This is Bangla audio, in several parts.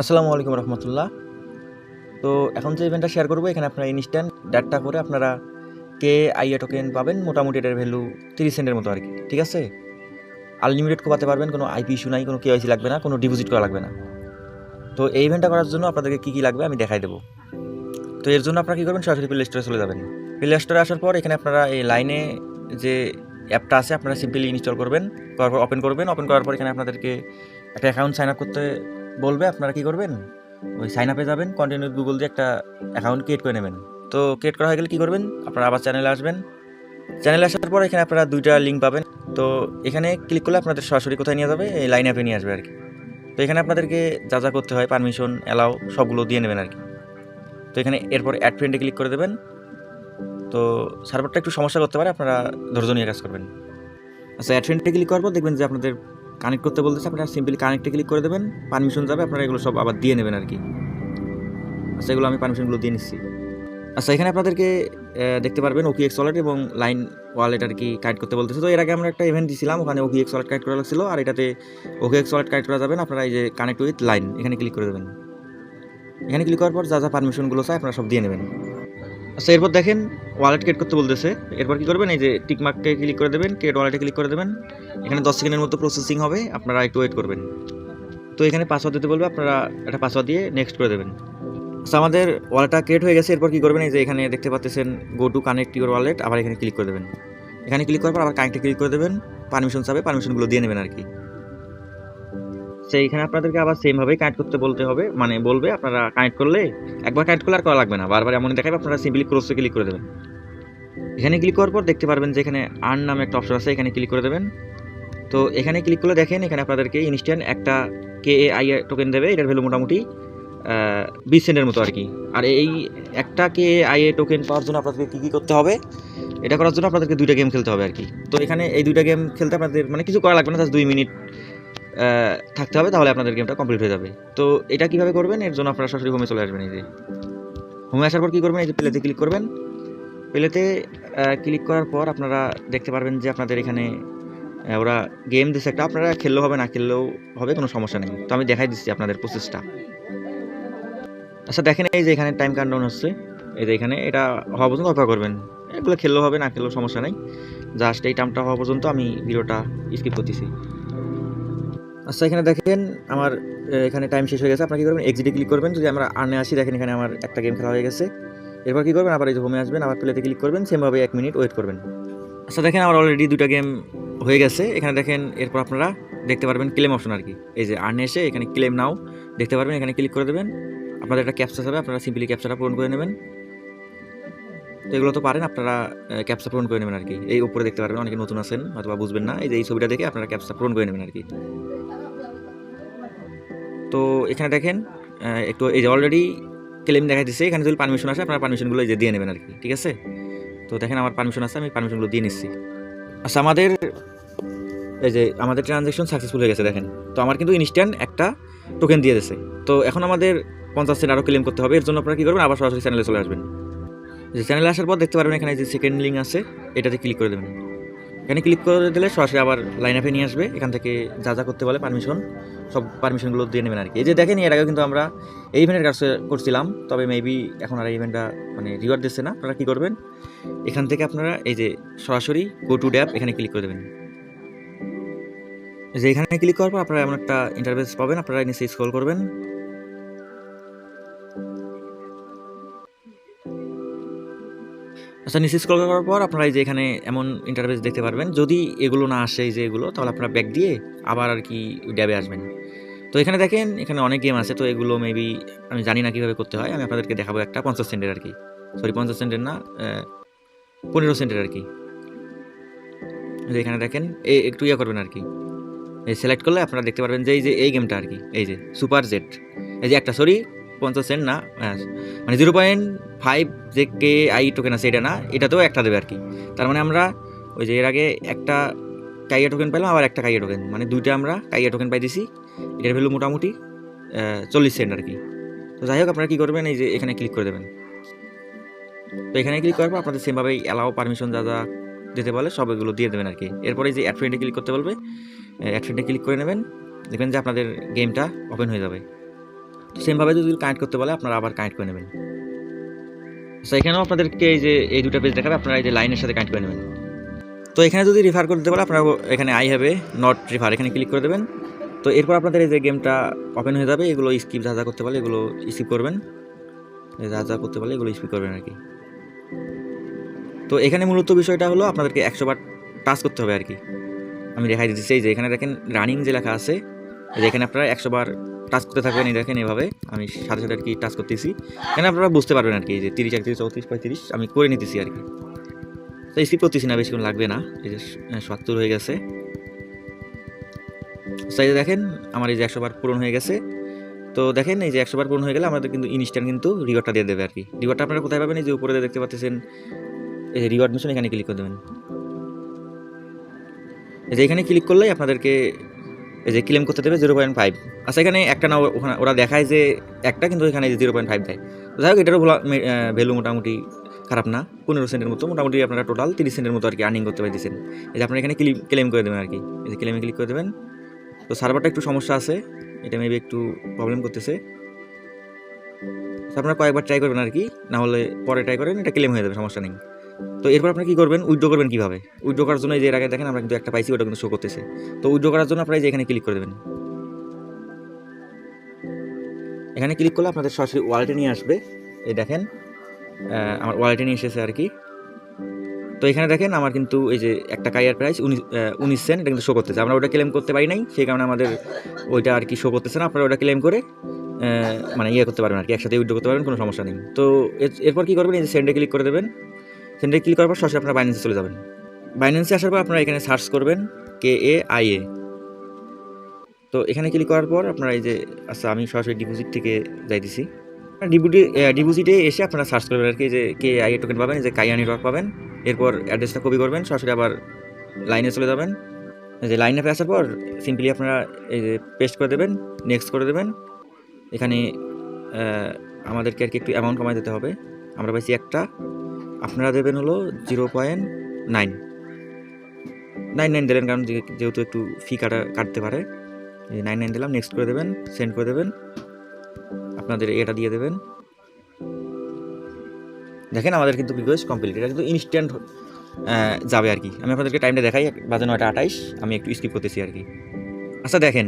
আসসালামু আলাইকুম রহমতুল্লাহ। তো এখন যে ইভেন্টটা শেয়ার করব, এখানে আপনারা ইনস্ট্যান্ট ডাটা করে আপনারা কে আইএ টোকেন পাবেন, মোটামুটি এটার ভ্যালু তিরিশ সেন্টের মতো আর কি, ঠিক আছে? আনলিমিটেড কোপাতে পারবেন, কোনো আইপি ইস্যু নাই, কোনো কেওয়াইসি লাগবে না, কোনো ডিপোজিট করা লাগবে না। তো এই ইভেন্টটা করার জন্য আপনাদেরকে কী কী লাগবে আমি দেখাই দেবো। তো এর জন্য আপনারা কী করবেন, সরাসরি প্লে স্টোরে চলে যাবেন। প্লে স্টোরে আসার পর এখানে আপনারা এই লাইনে যে অ্যাপটা আছে, আপনারা সিম্পলি ইনস্টল করবেন করার পর ওপেন করবেন ওপেন করার পর এখানে আপনাদেরকে একটা অ্যাকাউন্ট সাইন আপ করতে বলবে আপনারা কি করবেন? ওই সাইন আপে যাবেন কন্টিনিউ গুগল দিয়ে একটা অ্যাকাউন্ট ক্রিয়েট করে নেবেন। তো ক্রিয়েট করা হয়ে গেলে কী করবেন? আপনারা আবার চ্যানেলে আসবেন। চ্যানেলে আসার পর এখানে আপনারা দুইটা লিঙ্ক পাবেন। তো এখানে ক্লিক করলে আপনাদের সরাসরি কোথায় নিয়ে যাবে? এই লাইন অ্যাপে নিয়ে আসবে আর কি। তো এখানে আপনাদেরকে যা যা করতে হয় পারমিশন অ্যালাউ সবগুলো দিয়ে নেবেন আর কি। তো এখানে এরপর অ্যাড ফ্রেন্ডে ক্লিক করে দেবেন। তো সার্ভারটা একটু সমস্যা করতে পারে, আপনারা ধৈর্য নিয়ে কাজ করবেন। আচ্ছা অ্যাড ফ্রেন্ডে ক্লিক করার পর দেখবেন যে আপনাদের কানেক্ট করতে বলতেছে, আপনারা সিম্পলি কানেক্টে ক্লিক করে দেবেন পারমিশন যাবে, আপনারা এগুলো সব আবার দিয়ে নেবেন আর কি আচ্ছা এগুলো আমি পারমিশনগুলো দিয়ে নিচ্ছি। আচ্ছা এখানে আপনাদেরকে দেখতে পারবেন ওকি এক্স ওয়ালেট এবং লাইন ওয়ালেট আর কি কানেক্ট করতে বলতেছে। তো এর আগে আমরা একটা ইভেন্ট দিয়েছিলাম ওখানে ওকি এক্স ওয়ালেট কানেক্ট করা লাগছিল, আর এটাতে ওকি এক্স ওয়ালেট কানেক্ট করা যাবেন আপনারা এই যে কানেক্ট উইথ লাইন এখানে ক্লিক করে দেবেন। এখানে ক্লিক করার পর যা যা পারমিশনগুলো চাই, আপনারা সব দিয়ে নেবেন। আচ্ছা এরপর দেখেন ওয়ালেট ক্রিয়েট করতে বলতেছে। এরপর কি করবেন, এই যে টিক মার্ককে ক্লিক করে দেবেন ক্রিয়েট ওয়ালেটে ক্লিক করে দেবেন। এখানে দশ সেকেন্ডের মতো প্রসেসিং হবে, আপনারা একটু ওয়েট করবেন। তো এখানে পাসওয়ার্ড দিতে বলবে, আপনারা একটা পাসওয়ার্ড দিয়ে নেক্সট করে দেবেন। আচ্ছা আমাদের ওয়ালেটটা ক্রিয়েট হয়ে গেছে, এরপর কী করবেন, এই যে এখানে দেখতে পাচ্ছেন go to connect your wallet আবার এখানে ক্লিক করে দেবেন। এখানে ক্লিক করার পর আবার কানেক্টে ক্লিক করে দেবেন পারমিশন চাবে পারমিশনগুলো দিয়ে নেবেন আর কি। সেই এখানে আপনাদেরকে আবার সেমভাবেই কানেক্ট করতে বলতে হবে। মানে বলবে, আপনারা কানেক্ট করলে একবার কানেক্ট করলে আর করা লাগবে না। বারবার এমন দেখাবে, আপনারা সিম্পলি ক্রসে ক্লিক করে দেবেন। এখানে ক্লিক করার পর দেখতে পারবেন যে এখানে আর্ন নামে একটা অপশন আছে, এখানে ক্লিক করে দেবেন। তো এখানে ক্লিক করলে দেখেন, এখানে আপনাদেরকে ইনস্ট্যান্ট একটা কে এ আই টোকেন দেবে, এটার ভ্যালু মোটামুটি বিশ সেন্টের মতো আর কি। আর এই একটা কে আই এ টোকেন পাওয়ার জন্য আপনাদেরকে কী কী করতে হবে? এটা করার জন্য আপনাদেরকে দুইটা গেম খেলতে হবে আর কি। তো এখানে এই দুইটা গেম খেলতে আপনাদের মানে কিছু করা লাগবে না জাস্ট দুই মিনিট থাকতে হবে, তাহলে আপনাদের গেমটা কমপ্লিট হয়ে যাবে। তো এটা কীভাবে করবেন? এর জন্য আপনারা সরাসরি হোমে চলে আসবেন এই যে। হোমে আসার পর কী করবেন? এই যে প্লেতে ক্লিক করবেন। প্লেতে ক্লিক করার পর আপনারা দেখতে পারবেন যে আপনাদের এখানে ওরা গেম দিচ্ছে একটা। আপনারা খেললেও হবে, না খেললেও হবে, কোনো সমস্যা নেই। তো আমি দেখাই দিচ্ছি আপনাদের প্রসেসটা আচ্ছা দেখেন এই যে এখানে টাইম কাউন্টডাউন হচ্ছে। এই যে এখানে এটা হওয়া পর্যন্ত অপেক্ষা করবেন। এগুলো খেললেও হবে, না খেললেও সমস্যা নেই। জাস্ট এই টাইমটা হওয়া পর্যন্ত আমি ভিডিওটা স্কিপ করতেছি। আচ্ছা এখানে দেখেন আমার এখানে টাইম শেষ হয়ে গেছে। আপনারা কী করবেন? এক্সিটে ক্লিক করবেন। যদি আমরা আর্নে আসি, দেখেন এখানে আমার একটা গেম খেলা হয়ে গেছে। এরপর কী করবেন? আবার এই যে হোমে আসবেন, আবার প্লেতে ক্লিক করবেন। সেমভাবে এক মিনিট ওয়েট করবেন। আচ্ছা দেখেন আমার অলরেডি দুটা গেম হয়ে গেছে। এখানে দেখেন, এরপর আপনারা দেখতে পারবেন ক্লেম অপশন আর কি। এই যে আর্নে এসে এখানে ক্লেম নাও দেখতে পারবেন, এখানে ক্লিক করে দেবেন। আপনাদের একটা ক্যাপচা হবে, আপনারা সিম্পলি ক্যাপচাটা পূরণ করে নেবেন। তো এগুলো তো পারেন, আপনারা ক্যাপচা পূরণ করে নেবেন আর কি এই উপরে দেখতে পারবেন, অনেকে নতুন আছেন হয়তো বা বুঝবেন না। এই যে এই ছবিটা দেখে আপনারা ক্যাপচা পূরণ করে নেবেন আর কি তো এখানে দেখেন একটু এই যে অলরেডি ক্লেম দেখা দিচ্ছে এখানে যদি পারমিশন আসে, আপনারা পারমিশনগুলো এই যে দিয়ে নেবেন আর কি ঠিক আছে? তো দেখেন আমার পারমিশন আছে, আমি পারমিশনগুলো দিয়ে নিচ্ছি। আচ্ছা আমাদের, এই যে আমাদের ট্রানজ্যাকশন সাকসেসফুল হয়ে গেছে, দেখেন। তো আমার কিন্তু ইনস্ট্যান্ট একটা টোকেন দিয়ে দিয়েছে তো এখন আমাদের পঞ্চাশ সেন্ট আরও ক্লেম করতে হবে, এর জন্য আপনারা কী করবেন, আবার সরাসরি চ্যানেলে চলে আসবেন। যে চ্যানেলে আসার পর দেখতে পারবেন এখানে যে সেকেন্ড লিঙ্ক আছে, এটাতে ক্লিক করে দেবেন। এখানে ক্লিক করে দিলে সরাসরি আবার লাইন আপে নিয়ে আসবে। এখান থেকে যা যা করতে বলে পারমিশন সব পারমিশনগুলো দিয়ে নেবেন আর কি। এই যে দেখেন, এর আগে কিন্তু আমরা এই ইভেন্টের কাজ করছিলাম, তবে মেবি এখন আর ইভেন্টটা মানে রিওয়ার্ড দিচ্ছে না। আপনারা কী করবেন? এখান থেকে আপনারা এই যে সরাসরি গো টু ড্যাপ এখানে ক্লিক করে দেবেন। যে এখানে ক্লিক করার পর আপনারা এমন একটা ইন্টারভেস পাবেন, আপনারা নিচে স্ক্রল করবেন। আচ্ছা নিচে স্ক্রল করার পর আপনারা এই যে এখানে এমন ইন্টারভেস দেখতে পারবেন। যদি এগুলো না আসে, এই যে এগুলো, তাহলে আপনারা ব্যাক দিয়ে আবার আর কি ড্যাবে আসবেন। তো এখানে দেখেন, এখানে অনেক গেম আছে। তো এগুলো মেবি আমি জানি না কীভাবে করতে হয়। আমি আপনাদেরকে দেখাবো একটা পঞ্চাশ সেন্টের আর কি। সরি পঞ্চাশ সেন্টের না পনেরো সেন্টের আর কি। এখানে দেখেন এই একটু ইয়ে করবেন আর কি। এই সিলেক্ট করলে আপনারা দেখতে পারবেন যে এই যে এই গেমটা আর কি। এই যে সুপার জেট এই যে একটা সরি পঞ্চাশ সেন্ট না মানে জিরো পয়েন্ট ফাইভ যে কে আই টোকেন আছে, এটা না, এটাতেও একটা দেবে আর কি তার মানে আমরা ওই যে এর আগে একটা কাইয়া টোকেন পেলাম আবার একটা কাইয়া টোকেন মানে দুইটা আমরা কাইয়া টোকেন পাই দিছি এটার ভ্যালু মোটামুটি চল্লিশ সেন্ট আর কি তো যাই হোক, আপনারা কী করবেন, এই যে এখানে ক্লিক করে দেবেন। তো এখানে ক্লিক করার পর আপনাদের সেমভাবেই অ্যালাও পারমিশন যা যা দিতে বলে, সব এগুলো দিয়ে দেবেন আর কি এরপরে যে অ্যাড ফ্রেন্ডে ক্লিক করতে বলবে অ্যাড ফ্রেন্ডে ক্লিক করে নেবেন, দেখবেন যে আপনাদের গেমটা ওপেন হয়ে যাবে। সেমভাবে যদি কানেক্ট করতে বলে, আপনারা আবার কানেক্ট করে নেবেন। তো এখানেও আপনাদেরকে এই যে এই দুটো পেজ দেখাবে, আপনারা এই যে লাইনের সাথে কানেক্ট করে নেবেন। তো এখানে যদি রিফার করতে বলে আপনারা এখানে আই হ্যাভে নট রিফার এখানে ক্লিক করে দেবেন। তো এরপর আপনাদের এই যে গেমটা ওপেন হয়ে যাবে, এগুলো স্কিপ যা যা করতে পারলে এগুলো স্কিপ করবেন। যা যা করতে পারলে এগুলো স্কিপ করবেন আর কি। তো এখানে মূলত বিষয়টা হলো, আপনাদেরকে একশো বার টাচ করতে হবে আর কি। আমি দেখাই দিচ্ছি এই যে এখানে দেখেন রানিং যে লেখা আছে যে এখানে আপনারা একশো বার টাচ করতে থাকবেন, এই দেখেন এভাবে। আমি সাথে সাথে আর কি টাচ করতেছি। এখানে আপনারা বুঝতে পারবেন আর কি যে তিরিশ, একত্রিশ, চৌত্রিশ, পঁয়ত্রিশ, আমি করে নিতেছি আর কি। তো স্কিপ করতেছি না, বেশিক্ষণ লাগবে না। এই যে সত্তর হয়ে গেছে। যে দেখেন, আমার এই যে একশো বার পূরণ হয়ে গেছে। তো দেখেন, এই যে একশো বার পূরণ হয়ে গেলে আমাদের কিন্তু ইনস্ট্যান্ট কিন্তু রিওয়ার্ডটা দিয়ে দেবে আর কি। রিওয়ার্ডটা আপনারা কোথায় পাবেন? এই যে উপরে দেখতে পাচ্ছেন, এই যে রিওয়ার্ড মিশন এখানে ক্লিক করে দেবেন। এই যে এখানে ক্লিক করলেই আপনাদেরকে এই যে ক্লেম করতে দেবে জিরো পয়েন্ট ফাইভ আচ্ছা এখানে একটা না, ওখানে ওরা দেখায় যে একটা কিন্তু এখানে জিরো পয়েন্ট ফাইভ দেয়। তো যাই হোক, এটারও ভ্যালু মোটামুটি খারাপ না। পনেরো সেন্টের মতো, মোটামুটি আপনারা টোটাল তিরিশ সেন্টের মতো আর কি আর্নিং করতে পারতেছেন। এই যে আপনারা এখানে ক্লিম ক্লেম করে দেবেন আর কি। এই যে ক্লেমে ক্লিক করে দেবেন। তো সার্ভারটা একটু সমস্যা আছে। এটা মেবি একটু প্রবলেম করতেছে। আপনারা কয়েকবার ট্রাই করবেন আর কি। না হলে পরে ট্রাই করেন, এটা ক্লেম হয়ে যাবে, সমস্যা নেই। তো এরপর আপনারা কী করবেন? উইড্রো করবেন কীভাবে? উইড্রো করার জন্য এই যে এর আগে দেখেন আমরা কিন্তু একটা পাইছি, ওটা কিন্তু শো করতেছে। তো উইড্রো করার জন্য আপনারা যে এখানে ক্লিক করে দেবেন। এখানে ক্লিক করলে আপনাদের সরাসরি ওয়ালেটে নিয়ে আসবে। এই দেখেন আমার ওয়ালেটে নিয়ে এসেছে আর কি। তো এখানে দেখেন আমার কিন্তু এই যে একটা কাইয়ার প্রাইস উনিশ উনিশ সেন্ট এটা কিন্তু শো করতেছে। আমরা ওটা ক্লেম করতে পারি নাই, সেই কারণে আমাদের ওইটা আর কি শো করতেছে না। আপনারা ওটা ক্লেম করে মানে ইয়ে করতে পারবেন আর কি, একসাথে উইড্রো করতে পারবেন, কোনো সমস্যা নেই। তো এর- এরপর কী করবেন? এই যে সেন্ডে ক্লিক করে দেবেন। সেন্ডে ক্লিক করার পর সরাসরি আপনারা বাইন্যান্সে চলে যাবেন। বাইন্যান্সে আসার পর আপনারা এখানে সার্চ করবেন কে এ আই এ তো এখানে ক্লিক করার পর আপনারা এই যে আচ্ছা আমি সরাসরি ডিপোজিট থেকে যাইতেছি। ডিপুটি ডিপোজিটে এসে আপনারা সার্চ করবেন আর কি যে কে আই এ টোকেন পাবেন যে কাইয়া নেটওয়ার্ক পাবেন। এরপর অ্যাড্রেসটা কপি করবেন, সরাসরি আবার লাইনে চলে যাবেন। যে লাইনে আসার পর সিম্পলি আপনারা এই যে পেস্ট করে দেবেন নেক্সট করে দেবেন। এখানে আমাদেরকে আর কি একটু অ্যামাউন্ট কমাই দিতে হবে। আমরা পাইছি একটা। আপনারা দেবেন হলো zero point nine. Nine nine দিলেন, কারণ যেহেতু একটু ফি কাটা কাটতে পারে। এই নাইন নাইন দিলাম নেক্সট করে দেবেন সেন্ড করে দেবেন। আপনাদের এটা দিয়ে দেবেন। দেখেন আমাদের কিন্তু রিকোয়েস্ট কমপ্লিট এটা কিন্তু ইনস্ট্যান্ট যাবে আর কি। আমি আপনাদেরকে টাইমটা দেখাই, বাজে নয়টা আঠাইশ, আমি একটু স্কিপ করতেছি আর কি। আচ্ছা দেখেন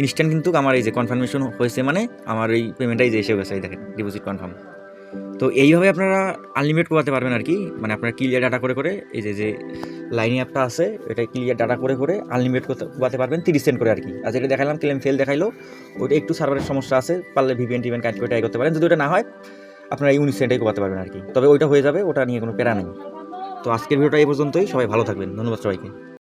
ইনস্ট্যান্ট কিন্তু আমার এই যে কনফার্মেশন হয়েছে মানে আমার এই পেমেন্টটাই যে এসে গেছে দেখেন ডিপোজিট কনফার্ম তো এইভাবে আপনারা আনলিমিটেড কোয়াতে পারবেন আর কি। মানে আপনারা ক্লিয়ার ডাটা করে করে, এই যে যে লাইন অ্যাপটা আছে এটা ক্লিয়ার ডাটা করে করে আনলিমিটেড কোয়াতে পারবেন তিরিশ সেন্ট করে আর কি। আর যেটা দেখালাম ক্লেম ফেল দেখাইলো ওটা একটু সার্ভারের সমস্যা আছে, পারলে ভিপিএন টিভেন কাজ করে ট্রাই করতে পারেন। যদি ওটা না হয়, আপনারা এই উনিশ সেন্টাই কোয়াতে পারবেন আর কি। তবে ওইটা হয়ে যাবে, ওটা নিয়ে কোনো প্যারা নেই। তো আজকের ভিডিওটা এই পর্যন্তই, সবাই ভালো থাকবেন, ধন্যবাদ সবাইকে।